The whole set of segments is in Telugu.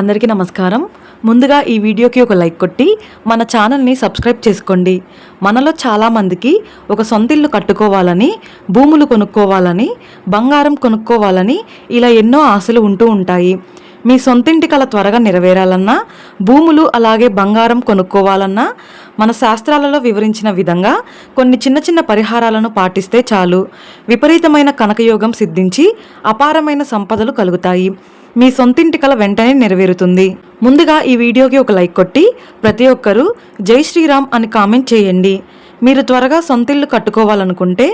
అందరికీ నమస్కారం. ముందుగా ఈ వీడియోకి ఒక లైక్ కొట్టి మన ఛానల్ని సబ్స్క్రైబ్ చేసుకోండి. మనలో చాలామందికి ఒక సొంత ఇల్లు కట్టుకోవాలని భూములు కొనుక్కోవాలని బంగారం కొనుక్కోవాలని ఇలా ఎన్నో ఆశలు ఉంటూ ఉంటాయి. మీ సొంతింటి కల త్వరగా నెరవేరాలన్నా భూములు అలాగే బంగారం కొనుక్కోవాలన్నా మన శాస్త్రాలలో వివరించిన విధంగా కొన్ని చిన్న చిన్న పరిహారాలను పాటిస్తే చాలు. విపరీతమైన కనకయోగం సిద్ధించి అపారమైన సంపదలు కలుగుతాయి. మీ సొంతింటి కల వెంటనే నెరవేరుతుంది. ముందుగా ఈ వీడియోకి ఒక లైక్ కొట్టి ప్రతి ఒక్కరూ జై శ్రీరామ్ అని కామెంట్ చేయండి. మీరు త్వరగా సొంతిల్లు కట్టుకోవాలనుకుంటే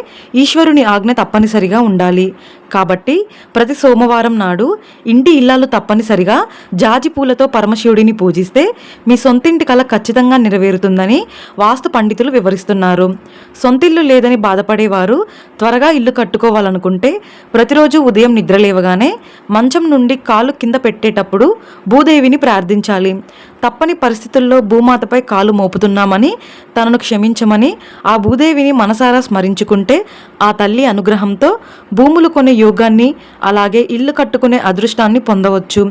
ఈశ్వరుని ఆజ్ఞ తప్పనిసరిగా ఉండాలి. కాబట్టి ప్రతి సోమవారం నాడు ఇంటి ఇల్లాలు తప్పనిసరిగా జాజి పూలతో పరమశివుడిని పూజిస్తే మీ సొంతింటి కల ఖచ్చితంగా నెరవేరుతుందని వాస్తు పండితులు వివరిస్తున్నారు. సొంతిల్లు లేదని బాధపడేవారు త్వరగా ఇల్లు కట్టుకోవాలనుకుంటే ప్రతిరోజు ఉదయం నిద్రలేవగానే మంచం నుండి కాలు కింద పెట్టేటప్పుడు భూదేవిని ప్రార్థించాలి. తప్పని పరిస్థితుల్లో భూమాతపై కాలు మోపుతున్నామని తనను క్షమించమని ఆ భూదేవిని మనసారా స్మరించుకుంటే ఆ తల్లి అనుగ్రహంతో భూములు కొనే యోగాన్ని అలాగే ఇల్లు కట్టుకునే అదృష్టాన్ని పొందవచ్చు.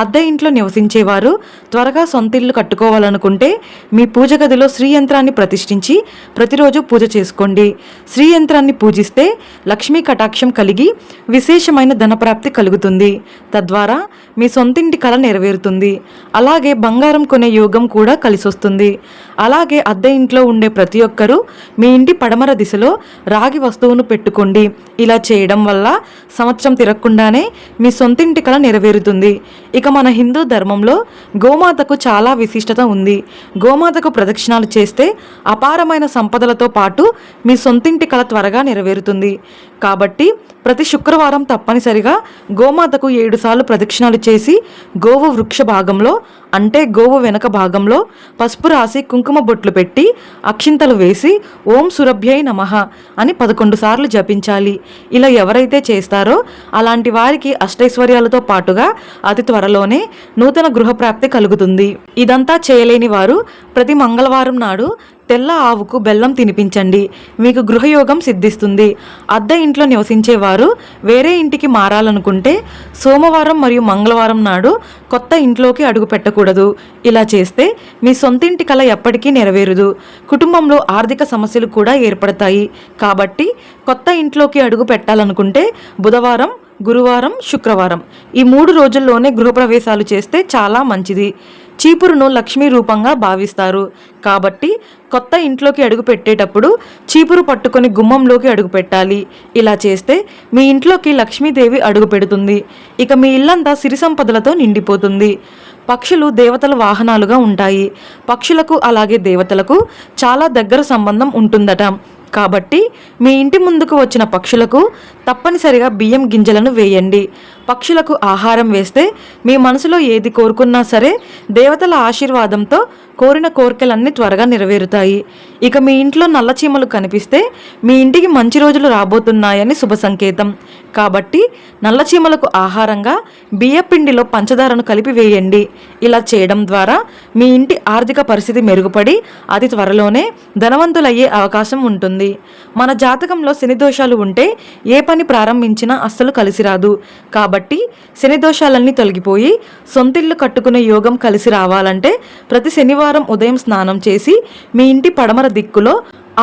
అద్దె ఇంట్లో నివసించేవారు త్వరగా సొంత ఇల్లు కట్టుకోవాలనుకుంటే మీ పూజ గదిలో శ్రీ యంత్రాన్ని ప్రతిష్ఠించి ప్రతిరోజు పూజ చేసుకోండి. శ్రీ యంత్రాన్ని పూజిస్తే లక్ష్మీ కటాక్షం కలిగి విశేషమైన ధనప్రాప్తి కలుగుతుంది. తద్వారా మీ సొంతింటి కళ నెరవేరుతుంది. అలాగే బంగారం కొనే యోగం కూడా కలిసొస్తుంది. అలాగే అద్దె ఇంట్లో ఉండే ప్రతి ఒక్కరూ మీ ఇంటి పడమర దిశలో రాగి వస్తువును పెట్టుకోండి. ఇలా చేయడం వల్ల సంవత్సరం తిరగకుండానే మీ సొంతింటి కళ నెరవేరుతుంది. ఇక మన హిందూ ధర్మంలో గోమాతకు చాలా విశిష్టత ఉంది. గోమాతకు ప్రదక్షిణాలు చేస్తే అపారమైన సంపదలతో పాటు మీ సొంతింటి కళ త్వరగా నెరవేరుతుంది. కాబట్టి ప్రతి శుక్రవారం తప్పనిసరిగా గోమాతకు ఏడు సార్లు ప్రదక్షిణాలు చేసి గోవు వృక్ష భాగంలో అంటే గోవు వెనక భాగంలో పసుపు రాసి కుంకుమ బొట్లు పెట్టి అక్షింతలు వేసి ఓం సురభ్యై నమః అని పదకొండు సార్లు జపించాలి. ఇలా ఎవరైతే చేస్తారో అలాంటి వారికి అష్టైశ్వర్యాలతో పాటుగా అతి త్వరలోనే నూతన గృహప్రాప్తి కలుగుతుంది. ఇదంతా చేయలేని వారు ప్రతి మంగళవారం నాడు తెల్ల ఆవుకు బెల్లం తినిపించండి. మీకు గృహయోగం సిద్ధిస్తుంది. అద్దె ఇంట్లో నివసించేవారు వేరే ఇంటికి మారాలనుకుంటే సోమవారం మరియు మంగళవారం నాడు కొత్త ఇంట్లోకి అడుగు పెట్టకూడదు. ఇలా చేస్తే మీ సొంతింటి కల ఎప్పటికీ నెరవేరదు. కుటుంబంలో ఆర్థిక సమస్యలు కూడా ఏర్పడతాయి. కాబట్టి కొత్త ఇంట్లోకి అడుగు పెట్టాలనుకుంటే బుధవారం గురువారం శుక్రవారం ఈ మూడు రోజుల్లోనే గృహప్రవేశాలు చేస్తే చాలా మంచిది. చీపురును లక్ష్మీ రూపంగా భావిస్తారు. కాబట్టి కొత్త ఇంట్లోకి అడుగు పెట్టేటప్పుడు చీపురు పట్టుకొని గుమ్మంలోకి అడుగు పెట్టాలి. ఇలా చేస్తే మీ ఇంట్లోకి లక్ష్మీదేవి అడుగు పెడుతుంది. ఇక మీ ఇల్లంతా సిరి సంపదలతో నిండిపోతుంది. పక్షులు దేవతల వాహనాలుగా ఉంటాయి. పక్షులకు అలాగే దేవతలకు చాలా దగ్గర సంబంధం ఉంటుందట. కాబట్టి మీ ఇంటి ముందుకు వచ్చిన పక్షులకు తప్పనిసరిగా బియ్యం గింజలను వేయండి. పక్షులకు ఆహారం వేస్తే మీ మనసులో ఏది కోరుకున్నా సరే దేవతల ఆశీర్వాదంతో కోరిన కోరికలన్నీ త్వరగా నెరవేరుతాయి. ఇక మీ ఇంట్లో నల్ల చీమలు కనిపిస్తే మీ ఇంటికి మంచి రోజులు రాబోతున్నాయని శుభ సంకేతం. కాబట్టి నల్ల చీమలకు ఆహారంగా బియ్యపిండిలో పంచదారను కలిపి వేయండి. ఇలా చేయడం ద్వారా మీ ఇంటి ఆర్థిక పరిస్థితి మెరుగుపడి అతి త్వరలోనే ధనవంతులయ్యే అవకాశం ఉంటుంది. మన జాతకంలో శని దోషాలు ఉంటే ఏ పని ప్రారంభించినా అస్సలు కలిసి రాదు. కాబట్టి శని దోషాలన్నీ తొలగిపోయి సొంతిల్లు కట్టుకునే యోగం కలిసి రావాలంటే ప్రతి శనివారం ఉదయం స్నానం చేసి మీ ఇంటి పడమర దిక్కులో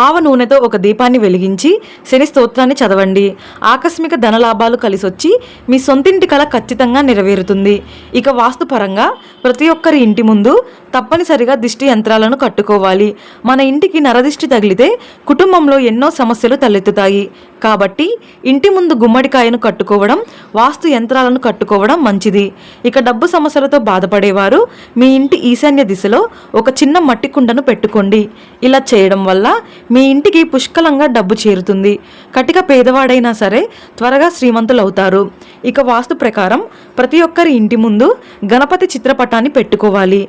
ఆవ నూనెతో ఒక దీపాన్ని వెలిగించి శని స్తోత్రాన్ని చదవండి. ఆకస్మిక ధనలాభాలు కలిసొచ్చి మీ సొంతింటి కల ఖచ్చితంగా నెరవేరుతుంది. ఇక వాస్తుపరంగా ప్రతి ఒక్కరి ఇంటి ముందు తప్పనిసరిగా దిష్టి యంత్రాలను కట్టుకోవాలి. మన ఇంటికి నరదిష్టి తగిలితే కుటుంబంలో ఎన్నో సమస్యలు తలెత్తుతాయి. కాబట్టి ఇంటి ముందు గుమ్మడికాయను కట్టుకోవడం వాస్తు యంత్రాలను కట్టుకోవడం మంచిది. ఇక డబ్బు సమస్యలతో బాధపడేవారు మీ ఇంటి ఈశాన్య దిశలో ఒక చిన్న మట్టి కుండను పెట్టుకోండి. ఇలా చేయడం వల్ల మీ ఇంటికి పుష్కలంగా డబ్బు చేరుతుంది. కటిక పేదవాడైనా సరే త్వరగా శ్రీమంతులు అవుతారు ఇక వాస్తు ప్రకారం ప్రతి ఒక్కరి ఇంటి ముందు గణపతి చిత్రపటాన్ని పెట్టుకోవాలి.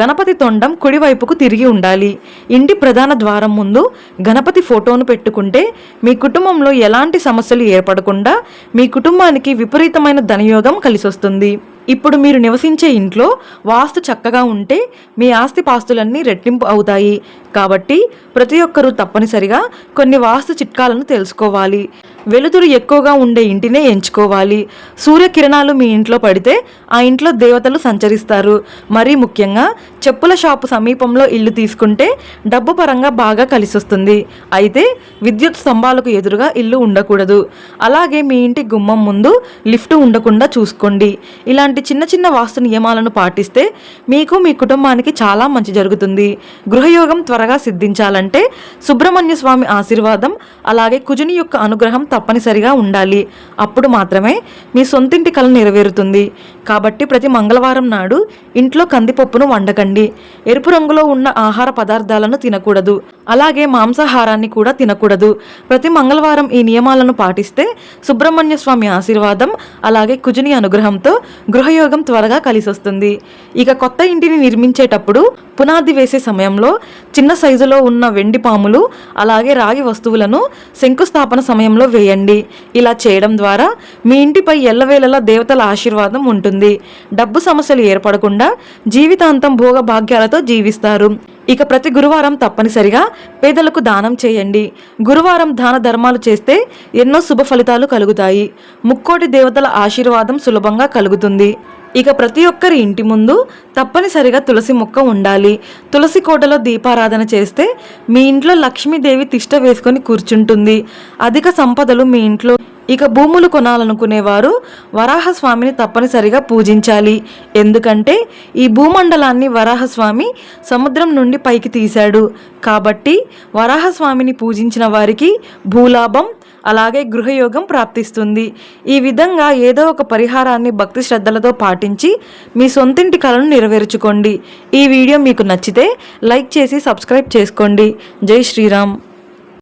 గణపతి తొండం కుడివైపుకు తిరిగి ఉండాలి. ఇంటి ప్రధాన ద్వారం ముందు గణపతి ఫోటోను పెట్టుకుంటే మీ కుటుంబంలో ఎలాంటి సమస్యలు ఏర్పడకుండా మీ కుటుంబానికి విపరీతమైన ధనయోగం కలిసొస్తుంది. ఇప్పుడు మీరు నివసించే ఇంట్లో వాస్తు చక్కగా ఉంటే మీ ఆస్తి పాస్తులన్నీ రెట్టింపు అవుతాయి. కాబట్టి ప్రతి ఒక్కరూ తప్పనిసరిగా కొన్ని వాస్తు చిట్కాలను తెలుసుకోవాలి. వెలుతురు ఎక్కువగా ఉండే ఇంటినే ఎంచుకోవాలి. సూర్యకిరణాలు మీ ఇంట్లో పడితే ఆ ఇంట్లో దేవతలు సంచరిస్తారు. మరీ ముఖ్యంగా చెప్పుల షాపు సమీపంలో ఇల్లు తీసుకుంటే డబ్బు పరంగా బాగా కలిసొస్తుంది. అయితే విద్యుత్ స్తంభాలకు ఎదురుగా ఇల్లు ఉండకూడదు. అలాగే మీ ఇంటి గుమ్మం ముందు లిఫ్ట్ ఉండకుండా చూసుకోండి. ఇలాంటి చిన్న చిన్న వాస్తు నియమాలను పాటిస్తే మీకు మీ కుటుంబానికి చాలా మంచి జరుగుతుంది. గృహయోగం త్వరగా సిద్ధించాలంటే సుబ్రహ్మణ్య స్వామి ఆశీర్వాదం అలాగే కుజుని యొక్క అనుగ్రహం తప్పనిసరిగా ఉండాలి. అప్పుడు మాత్రమే మీ సొంతింటి కళ నెరవేరుతుంది. కాబట్టి ప్రతి మంగళవారం నాడు ఇంట్లో కందిపప్పును వండకండి. ఎరుపు రంగులో ఉన్న ఆహార పదార్థాలను తినకూడదు. అలాగే మాంసాహారాన్ని కూడా తినకూడదు. ప్రతి మంగళవారం ఈ నియమాలను పాటిస్తే సుబ్రహ్మణ్య స్వామి ఆశీర్వాదం అలాగే కుజుని అనుగ్రహంతో గృహయోగం త్వరగా కలిసొస్తుంది. ఇక కొత్త ఇంటిని నిర్మించేటప్పుడు పునాది వేసే సమయంలో చిన్న సైజులో ఉన్న వెండి పాములు అలాగే రాగి వస్తువులను శంకుస్థాపన సమయంలో వేయండి. ఇలా చేయడం ద్వారా మీ ఇంటిపై ఎల్లవేళలా దేవతల ఆశీర్వాదం ఉంటుంది. ఉంటుంది డబ్బు సమస్యలు ఏర్పడకుండా జీవితాంతం భోగ భాగ్యాలతో జీవిస్తారు. ఇక ప్రతి గురువారం తప్పనిసరిగా పేదలకు దానం చేయండి. గురువారం దాన ధర్మాలు చేస్తే ఎన్నో శుభ ఫలితాలు కలుగుతాయి. ముక్కోటి దేవతల ఆశీర్వాదం సులభంగా కలుగుతుంది. ఇక ప్రతి ఒక్కరి ఇంటి ముందు తప్పనిసరిగా తులసి మొక్క ఉండాలి. తులసి కోటలో దీపారాధన చేస్తే మీ ఇంట్లో లక్ష్మీదేవి తిష్ట వేసుకొని కూర్చుంటుంది. అధిక సంపదలు మీ ఇంట్లో ఇక భూములు కొనాలనుకునేవారు వరాహస్వామిని తప్పనిసరిగా పూజించాలి. ఎందుకంటే ఈ భూమండలాన్ని వరాహస్వామి సముద్రం నుండి పైకి తీశాడు. కాబట్టి వరాహస్వామిని పూజించిన వారికి భూలాభం అలాగే గృహయోగం ప్రాప్తిస్తుంది. ఈ విధంగా ఏదో ఒక పరిహారాన్ని భక్తి శ్రద్ధలతో పాటించి మీ సొంతింటి కలను నెరవేర్చుకోండి. ఈ వీడియో మీకు నచ్చితే లైక్ చేసి సబ్స్క్రైబ్ చేసుకోండి. జై శ్రీరామ్.